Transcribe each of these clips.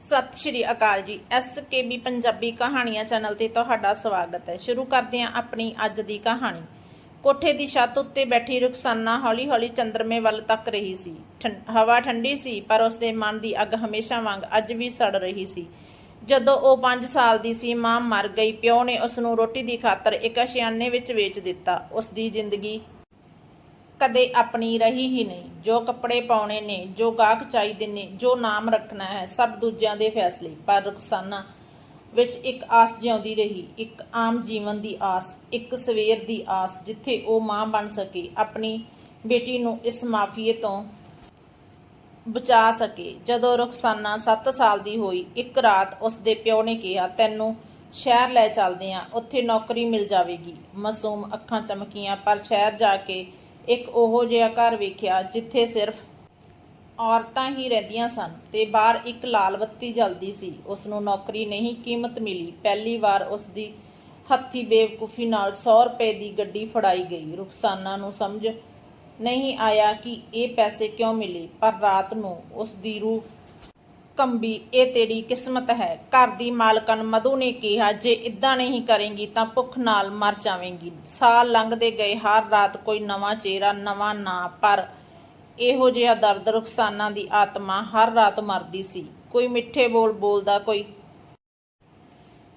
ਸਤਿ ਸ਼੍ਰੀ ਅਕਾਲ ਜੀ। ਐਸਕੇਬੀ ਪੰਜਾਬੀ ਕਹਾਣੀਆਂ ਚੈਨਲ ਤੇ ਤੁਹਾਡਾ ਸਵਾਗਤ ਹੈ। ਸ਼ੁਰੂ ਕਰਦੇ ਹਾਂ ਆਪਣੀ ਅੱਜ ਦੀ ਕਹਾਣੀ। ਕੋਠੇ ਦੀ ਛੱਤ ਉੱਤੇ ਬੈਠੀ ਰੁਖਸਾਨਾ ਹੌਲੀ-ਹੌਲੀ ਚੰਦਰਮੇ ਵੱਲ ਤੱਕ ਰਹੀ ਸੀ। ਠੰ- ਹਵਾ ਠੰਡੀ ਸੀ, ਪਰ ਉਸਦੇ ਮਨ ਦੀ ਅੱਗ ਹਮੇਸ਼ਾ ਵਾਂਗ ਅੱਜ ਵੀ ਸੜ ਰਹੀ ਸੀ। ਜਦੋਂ ਉਹ 5 ਸਾਲ ਦੀ ਸੀ, ਮਾਂ ਮਰ ਗਈ, ਪਿਓ ਨੇ ਉਸ ਨੂੰ ਰੋਟੀ ਦੀ ਖਾਤਰ ਇੱਕ ਅਸ਼ਿਆਨੇ ਵਿੱਚ ਵੇਚ ਦਿੱਤਾ। ਉਸ ਦੀ ਜ਼ਿੰਦਗੀ ਕਦੇ ਆਪਣੀ ਰਹੀ ਹੀ ਨਹੀਂ। ਜੋ ਕੱਪੜੇ ਪਾਉਣੇ ਨੇ, ਜੋ ਗਾਹਕ ਚਾਹੀਦੇ ਨੇ, ਜੋ ਨਾਮ ਰੱਖਣਾ ਹੈ, ਸਭ ਦੂਜਿਆਂ ਦੇ ਫੈਸਲੇ। ਪਰ ਰੁਖਸਾਨਾ ਵਿੱਚ ਇੱਕ ਆਸ ਜਿਉਂਦੀ ਰਹੀ। ਇੱਕ ਆਮ ਜੀਵਨ ਦੀ ਆਸ, ਇੱਕ ਸਵੇਰ ਦੀ ਆਸ ਜਿੱਥੇ ਉਹ ਮਾਂ ਬਣ ਸਕੇ, ਆਪਣੀ ਬੇਟੀ ਨੂੰ ਇਸ ਮਾਫੀਏ ਤੋਂ ਬਚਾ ਸਕੇ। ਜਦੋਂ ਰੁਖਸਾਨਾ 7 ਸਾਲ ਦੀ ਹੋਈ, ਇੱਕ ਰਾਤ ਉਸ ਦੇ ਪਿਓ ਨੇ ਕਿਹਾ, ਤੈਨੂੰ ਸ਼ਹਿਰ ਲੈ ਚੱਲਦੇ ਆਂ, ਉੱਥੇ ਨੌਕਰੀ ਮਿਲ ਜਾਵੇਗੀ। ਮਾਸੂਮ ਅੱਖਾਂ ਚਮਕੀਆਂ, ਪਰ ਸ਼ਹਿਰ ਜਾ ਕੇ ਇੱਕ ਉਹੋ ਜਿਹਾ ਘਰ ਵੇਖਿਆ ਜਿੱਥੇ ਸਿਰਫ ਔਰਤਾਂ ਹੀ ਰਹਿੰਦੀਆਂ ਸਨ ਤੇ ਬਾਹਰ ਇੱਕ ਲਾਲ ਬੱਤੀ ਜਲਦੀ ਸੀ। ਉਸ ਨੂੰ ਨੌਕਰੀ ਨਹੀਂ ਕੀਮਤ ਮਿਲੀ। ਪਹਿਲੀ ਵਾਰ ਉਸ ਦੀ ਹੱਥੀ ਬੇਵਕੂਫੀ ਨਾਲ 100 ਰੁਪਏ ਦੀ ਗੱਡੀ ਫੜਾਈ ਗਈ। ਰੁਖਸਾਨਾ ਨੂੰ ਸਮਝ ਨਹੀਂ ਆਇਆ ਕਿ ਇਹ ਪੈਸੇ ਕਿਉਂ ਮਿਲੇ, ਪਰ ਰਾਤ ਨੂੰ ਉਸ ਦੀ ਰੂਹ ਕੰਬੀ, ਇਹ ਤੇਰੀ ਕਿਸਮਤ ਹੈ। ਘਰ ਦੀ ਮਾਲਕਨ ਮਧੂ ਨੇ ਕਿਹਾ, ਜੇ ਇਦਾਂ ਨਹੀਂ ਕਰੇਂਗੀ ਤਾਂ ਭੁੱਖ ਨਾਲ ਮਰ ਜਾਵੇਂਗੀ। ਸਾਲ ਲੰਘਦੇ ਗਏ, ਹਰ ਰਾਤ ਕੋਈ ਨਵਾਂ ਚਿਹਰਾ, ਨਵਾਂ ਨਾਂ, ਪਰ ਇਹੋ ਜਿਹਾ ਦਰਦ ਰੁਖਸਾਨਾ ਦੀ ਆਤਮਾ ਹਰ ਰਾਤ ਮਰਦੀ ਸੀ। ਕੋਈ ਮਿੱਠੇ ਬੋਲ ਬੋਲਦਾ, ਕੋਈ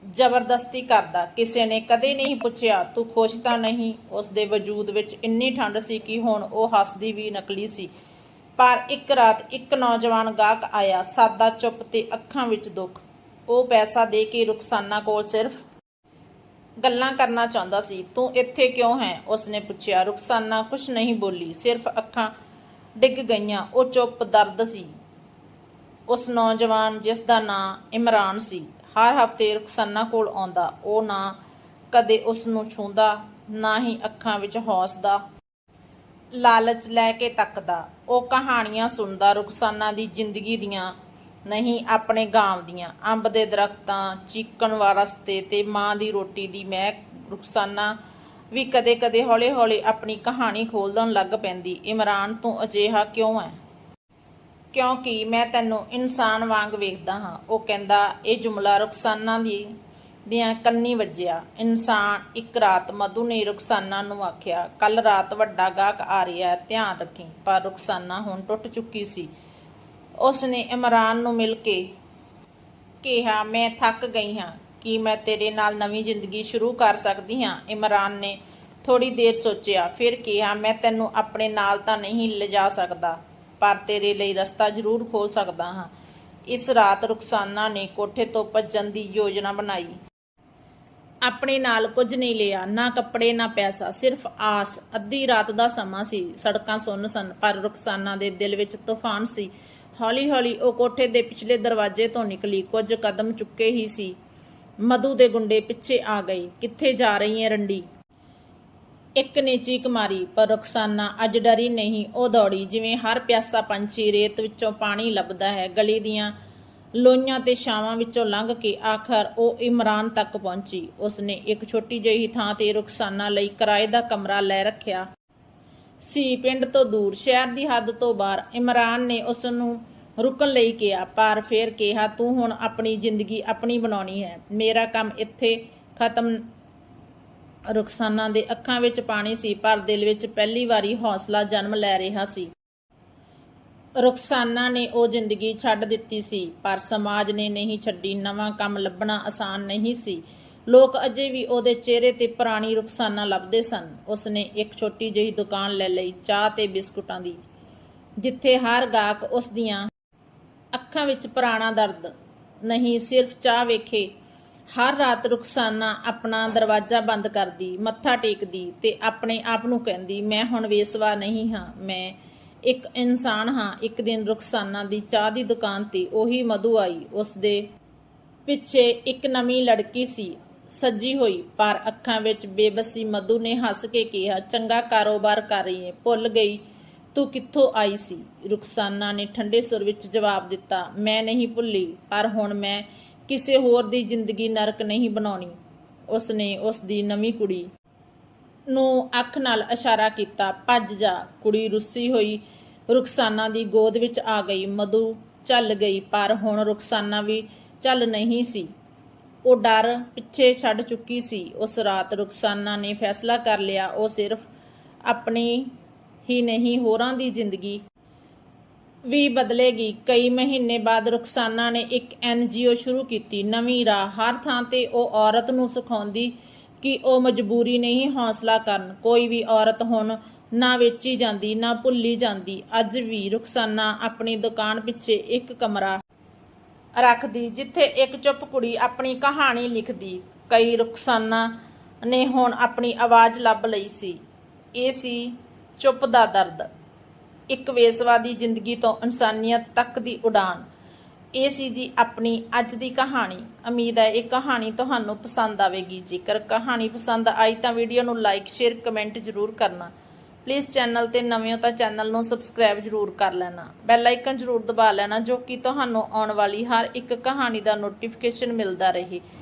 ਜ਼ਬਰਦਸਤੀ ਕਰਦਾ। ਕਿਸੇ ਨੇ ਕਦੇ ਨਹੀਂ ਪੁੱਛਿਆ, ਤੂੰ ਖੁਸ਼ ਤਾਂ ਨਹੀਂ? ਉਸ ਦੇ ਵਜੂਦ ਵਿੱਚ ਇੰਨੀ ਠੰਡ ਸੀ ਕਿ ਹੁਣ ਉਹ ਹੱਸਦੀ ਵੀ ਨਕਲੀ ਸੀ। ਪਰ ਇੱਕ ਰਾਤ ਇੱਕ ਨੌਜਵਾਨ ਗਾਹਕ ਆਇਆ, ਸਾਦਾ ਚੁੱਪ ਤੇ ਅੱਖਾਂ ਵਿੱਚ ਦੁੱਖ। ਉਹ ਪੈਸਾ ਦੇ ਕੇ ਰੁਖਸਾਨਾ ਕੋਲ ਸਿਰਫ ਗੱਲਾਂ ਕਰਨਾ ਚਾਹੁੰਦਾ ਸੀ, ਤੂੰ ਇੱਥੇ ਕਿਉਂ ਹੈ? ਉਸਨੇ ਪੁੱਛਿਆ। ਰੁਖਸਾਨਾ ਕੁਝ ਨਹੀਂ ਬੋਲੀ, ਸਿਰਫ ਅੱਖਾਂ ਡਿੱਗ ਗਈਆਂ। ਉਹ ਚੁੱਪ ਦਰਦ ਸੀ। ਉਸ ਨੌਜਵਾਨ ਜਿਸ ਦਾ ਨਾਂ ਇਮਰਾਨ ਸੀ, ਹਰ ਹਫ਼ਤੇ ਰੁਖਸਾਨਾ ਕੋਲ ਆਉਂਦਾ। ਉਹ ਨਾ ਕਦੇ ਉਸ ਨੂੰ ਛੂੰਦਾ ਨਾ ਹੀ ਅੱਖਾਂ ਵਿੱਚ ਹੌਸਦਾ। ਲਾਲਚ ਲੈ ਕੇ ਤੱਕਦਾ। ਉਹ ਕਹਾਣੀਆਂ ਸੁਣਦਾ ਰੁਖਸਾਨਾ ਦੀ ਜ਼ਿੰਦਗੀ ਦੀਆਂ, ਨਹੀਂ, ਆਪਣੇ ਗਾਂਵ ਦੀਆਂ। ਅੰਬ ਦੇ ਦਰਖਤਾਂ, ਚੀਕਣ ਵਾਰਸਤੇ ਤੇ ਮਾਂ ਦੀ ਰੋਟੀ ਦੀ ਮਹਿਕ ਰੁਖਸਾਨਾ ਵੀ ਕਦੇ-ਕਦੇ ਹੌਲੇ-ਹੌਲੇ ਆਪਣੀ ਕਹਾਣੀ ਖੋਲਣ ਲੱਗ ਪੈਂਦੀ। ਇਮਰਾਨ, ਤੂੰ ਅਜਿਹਾ ਕਿਉਂ ਹੈ ਕਿਉਂਕਿ ਮੈਂ ਤੈਨੂੰ ਇਨਸਾਨ ਵਾਂਗ ਵੇਖਦਾ ਹਾਂ। ਉਹ ਕਹਿੰਦਾ, ਇਹ ਜੁਮਲਾ ਰੁਖਸਾਨਾ ਦੀ ਦੀਆਂ ਕੰਨੀ ਵੱਜਿਆ। ਇਨਸਾਨ ਇੱਕ ਰਾਤ ਮਧੂ ਨੇ ਰੁਖਸਾਨਾ ਨੂੰ ਆਖਿਆ ਕੱਲ ਰਾਤ ਵੱਡਾ ਗਾਹਕ ਆ ਰਿਹਾ ਧਿਆਨ ਰੱਖੀ। ਪਰ ਰੁਖਸਾਨਾ ਹੁਣ ਟੁੱਟ ਚੁੱਕੀ ਸੀ। ਉਸ ਨੇ ਇਮਰਾਨ ਨੂੰ ਮਿਲ ਕੇ ਕਿਹਾ, ਮੈਂ ਥੱਕ ਗਈ ਹਾਂ। ਕੀ ਮੈਂ ਤੇਰੇ ਨਾਲ ਨਵੀਂ ਜ਼ਿੰਦਗੀ ਸ਼ੁਰੂ ਕਰ ਸਕਦੀ ਹਾਂ? ਇਮਰਾਨ ਨੇ ਥੋੜੀ ਦੇਰ ਸੋਚਿਆ, ਫਿਰ ਕਿਹਾ, ਮੈਂ ਤੈਨੂੰ ਆਪਣੇ ਨਾਲ ਤਾਂ ਨਹੀਂ ਲਿਜਾ ਸਕਦਾ, ਪਰ ਤੇਰੇ ਲਈ ਰਸਤਾ ਜ਼ਰੂਰ ਖੋਲ ਸਕਦਾ ਹਾਂ। ਇਸ ਰਾਤ ਰੁਖਸਾਨਾ ਨੇ ਕੋਠੇ ਤੋਂ ਭੱਜਣ ਦੀ ਯੋਜਨਾ ਬਣਾਈ। ਆਪਣੇ ਨਾਲ ਕੁਝ ਨਹੀਂ ਲਿਆ, ਨਾ ਕੱਪੜੇ, ਨਾ ਪੈਸਾ, ਸਿਰਫ ਆਸ। ਅੱਧੀ ਰਾਤ ਦਾ ਸਮਾਂ ਸੀ, ਸੜਕਾਂ ਸੁੰਨ ਸਨ, ਪਰ ਰੁਖਸਾਨਾ ਦੇ ਦਿਲ ਵਿੱਚ ਤੂਫਾਨ ਸੀ। ਹੌਲੀ-ਹੌਲੀ ਉਹ ਕੋਠੇ ਦੇ ਪਿਛਲੇ ਦਰਵਾਜ਼ੇ ਤੋਂ ਨਿਕਲੀ, ਕੁਝ ਕਦਮ ਚੁੱਕੇ ਹੀ ਸੀ। ਮਧੂ ਦੇ ਗੁੰਡੇ ਪਿੱਛੇ ਆ ਗਏ, ਕਿੱਥੇ ਜਾ ਰਹੀ ਹੈ ਰੰਡੀ? ਇੱਕ ਨੇ ਚੀਕ ਮਾਰੀ, ਪਰ ਰੁਖਸਾਨਾ ਅੱਜ ਡਰੀ ਨਹੀਂ, ਉਹ ਦੌੜੀ, ਜਿਵੇਂ ਹਰ ਪਿਆਸਾ ਪੰਛੀ ਰੇਤ ਵਿੱਚੋਂ ਪਾਣੀ ਲੱਭਦਾ ਹੈ, ਗਲੀ ਦੀਆਂ ਲੋਈਆਂ ਤੇ ਛਾਵਾਂ ਵਿੱਚੋਂ ਲੰਘ ਕੇ ਆਖਰ ਉਹ ਇਮਰਾਨ ਤੱਕ ਪਹੁੰਚੀ। ਉਸਨੇ ਇੱਕ ਛੋਟੀ ਜਿਹੀ ਥਾਂ ਤੇ ਰੁਖਸਾਨਾ ਲਈ ਕਿਰਾਏ ਦਾ ਕਮਰਾ ਲੈ ਰੱਖਿਆ। ਸੀ, ਪਿੰਡ ਤੋਂ ਦੂਰ, ਸ਼ਹਿਰ ਦੀ ਹੱਦ ਤੋਂ ਬਾਹਰ, ਇਮਰਾਨ ਨੇ ਉਸ ਨੂੰ ਰੁਕਣ ਲਈ ਕਿਹਾ, ਪਰ ਫਿਰ ਕਿਹਾ, ਤੂੰ ਹੁਣ ਆਪਣੀ ਜ਼ਿੰਦਗੀ ਆਪਣੀ ਬਣਾਉਣੀ ਹੈ। ਮੇਰਾ ਕੰਮ ਇੱਥੇ ਖਤਮ ਰੁਖਸਾਨਾ ਦੇ ਅੱਖਾਂ ਵਿੱਚ ਪਾਣੀ ਸੀ, ਪਰ ਦਿਲ ਵਿੱਚ ਪਹਿਲੀ ਵਾਰੀ ਹੌਸਲਾ ਜਨਮ ਲੈ ਰਿਹਾ ਸੀ। ਰੁਖਸਾਨਾ ਨੇ ਉਹ ਜ਼ਿੰਦਗੀ ਛੱਡ ਦਿੱਤੀ ਸੀ, ਪਰ ਸਮਾਜ ਨੇ ਨਹੀਂ ਛੱਡੀ, ਨਵਾਂ ਕੰਮ ਲੱਭਣਾ ਆਸਾਨ ਨਹੀਂ ਸੀ। ਲੋਕ ਅਜੇ ਵੀ ਉਹਦੇ ਚਿਹਰੇ ਤੇ ਪੁਰਾਣੀ ਰੁਖਸਾਨਾ ਲੱਭਦੇ ਸਨ। ਉਸਨੇ ਇੱਕ ਛੋਟੀ ਜਿਹੀ ਦੁਕਾਨ ਲੈ ਲਈ, ਚਾਹ ਤੇ ਬਿਸਕੁਟਾਂ ਦੀ, ਜਿੱਥੇ ਹਰ ਗਾਹਕ ਉਸ ਦੀਆਂ ਅੱਖਾਂ ਵਿੱਚ ਪੁਰਾਣਾ ਦਰਦ ਨਹੀਂ, ਸਿਰਫ ਚਾਹ ਵੇਖੇ ਹਰ ਰਾਤ ਰੁਖਸਾਨਾ ਆਪਣਾ ਦਰਵਾਜ਼ਾ ਬੰਦ ਕਰਦੀ, ਮੱਥਾ ਟੇਕਦੀ ਤੇ ਆਪਣੇ ਆਪ ਨੂੰ ਕਹਿੰਦੀ, ਮੈਂ ਹੁਣ ਵੇਸਵਾ ਨਹੀਂ ਹਾਂ, ਮੈਂ ਇੱਕ ਇਨਸਾਨ ਹਾਂ, ਇੱਕ ਦਿਨ ਰੁਖਸਾਨਾ ਦੀ ਚਾਹ ਦੀ ਦੁਕਾਨ ਤੇ ਉਹੀ ਮਧੂ ਆਈ। ਉਸ ਦੇ ਪਿੱਛੇ ਇੱਕ ਨਵੀਂ ਲੜਕੀ ਸੀ, ਸੱਜੀ ਹੋਈ, ਪਰ ਅੱਖਾਂ ਵਿੱਚ ਬੇਬਸੀ ਮਧੂ ਨੇ ਹੱਸ ਕੇ ਕਿਹਾ, ਚੰਗਾ ਕਾਰੋਬਾਰ ਕਰ ਰਹੀ ਹੈ ਭੁੱਲ ਗਈ, ਤੂੰ ਕਿੱਥੋਂ ਆਈ ਸੀ? ਰੁਖਸਾਨਾ ਨੇ ਠੰਡੇ ਸੁਰ ਵਿੱਚ ਜਵਾਬ ਦਿੱਤਾ, ਮੈਂ ਨਹੀਂ ਭੁੱਲੀ, ਪਰ ਹੁਣ ਮੈਂ ਕਿਸੇ ਹੋਰ ਦੀ ਜ਼ਿੰਦਗੀ ਨਰਕ ਨਹੀਂ ਬਣਾਉਣੀ। ਉਸਨੇ ਉਸ ਦੀ ਨਵੀਂ ਕੁੜੀ ਨੂੰ ਅੱਖ ਨਾਲ ਇਸ਼ਾਰਾ ਕੀਤਾ, ਭੱਜ ਜਾ, ਕੁੜੀ ਰੁੱਸੀ ਹੋਈ ਰੁਖਸਾਨਾ ਦੀ ਗੋਦ ਵਿੱਚ ਆ ਗਈ, ਮਧੂ ਚੱਲ ਗਈ, ਪਰ ਹੁਣ ਰੁਖਸਾਨਾ ਵੀ ਚੱਲ ਨਹੀਂ ਸੀ। ਉਹ ਡਰ ਪਿੱਛੇ ਛੱਡ ਚੁੱਕੀ ਸੀ। ਉਸ ਰਾਤ ਰੁਖਸਾਨਾ ਨੇ ਫੈਸਲਾ ਕਰ ਲਿਆ, ਉਹ ਸਿਰਫ ਆਪਣੀ ਹੀ ਨਹੀਂ, ਹੋਰਾਂ ਦੀ ਜ਼ਿੰਦਗੀ ਵੀ ਬਦਲੇਗੀ। ਕਈ ਮਹੀਨੇ ਬਾਅਦ ਰੁਖਸਾਨਾ ਨੇ ਇੱਕ ਐਨਜੀਓ ਸ਼ੁਰੂ ਕੀਤੀ। ਨਵੀਂ ਰਾਹ। ਹਰ ਥਾਂ ਤੇ ਉਹ ਔਰਤ ਨੂੰ ਸਿਖਾਉਂਦੀ ਕਿ ਉਹ ਮਜਬੂਰੀ ਨਹੀਂ, ਹੌਸਲਾ ਕਰਨ। ਕੋਈ ਵੀ ਔਰਤ ਹੁਣ ਨਾ ਵੇਚੀ ਜਾਂਦੀ, ਨਾ ਭੁੱਲੀ ਜਾਂਦੀ। ਅੱਜ ਵੀ ਰੁਖਸਾਨਾ ਆਪਣੀ ਦੁਕਾਨ ਪਿੱਛੇ ਇੱਕ ਕਮਰਾ ਰੱਖਦੀ, ਜਿੱਥੇ ਇੱਕ ਚੁੱਪ ਕੁੜੀ ਆਪਣੀ ਕਹਾਣੀ ਲਿਖਦੀ। ਕਈ ਰੁਖਸਾਨਾ ਨੇ ਹੁਣ ਆਪਣੀ ਆਵਾਜ਼ ਲੱਭ ਲਈ ਸੀ। ਇਹ ਸੀ ਚੁੱਪ ਦਾ ਦਰਦ। ਇੱਕ ਵੇਸਵਾਦੀ ਜ਼ਿੰਦਗੀ ਤੋਂ ਇਨਸਾਨੀਅਤ ਤੱਕ ਦੀ ਉਡਾਨ। ਇਹ ਸੀ ਜੀ ਆਪਣੀ ਅੱਜ ਦੀ ਕਹਾਣੀ। ਉਮੀਦ ਹੈ ਇਹ ਕਹਾਣੀ ਤੁਹਾਨੂੰ ਪਸੰਦ ਆਵੇਗੀ। ਜੇਕਰ ਕਹਾਣੀ ਪਸੰਦ ਆਈ ਤਾਂ ਵੀਡੀਓ ਨੂੰ ਲਾਈਕ, ਸ਼ੇਅਰ, ਕਮੈਂਟ ਜ਼ਰੂਰ ਕਰਨਾ। ਪਲੀਜ਼ ਚੈਨਲ ਤੇ ਨਵੇਂ ਹੋ ਤਾਂ ਚੈਨਲ ਨੂੰ ਸਬਸਕ੍ਰਾਈਬ ਜ਼ਰੂਰ ਕਰ ਲੈਣਾ। ਬੈਲ ਆਈਕਨ ਜ਼ਰੂਰ ਦਬਾ ਲੈਣਾ, ਜੋ ਕਿ ਤੁਹਾਨੂੰ ਆਉਣ ਵਾਲੀ ਹਰ ਇੱਕ ਕਹਾਣੀ ਦਾ ਨੋਟੀਫਿਕੇਸ਼ਨ ਮਿਲਦਾ ਰਹੇ।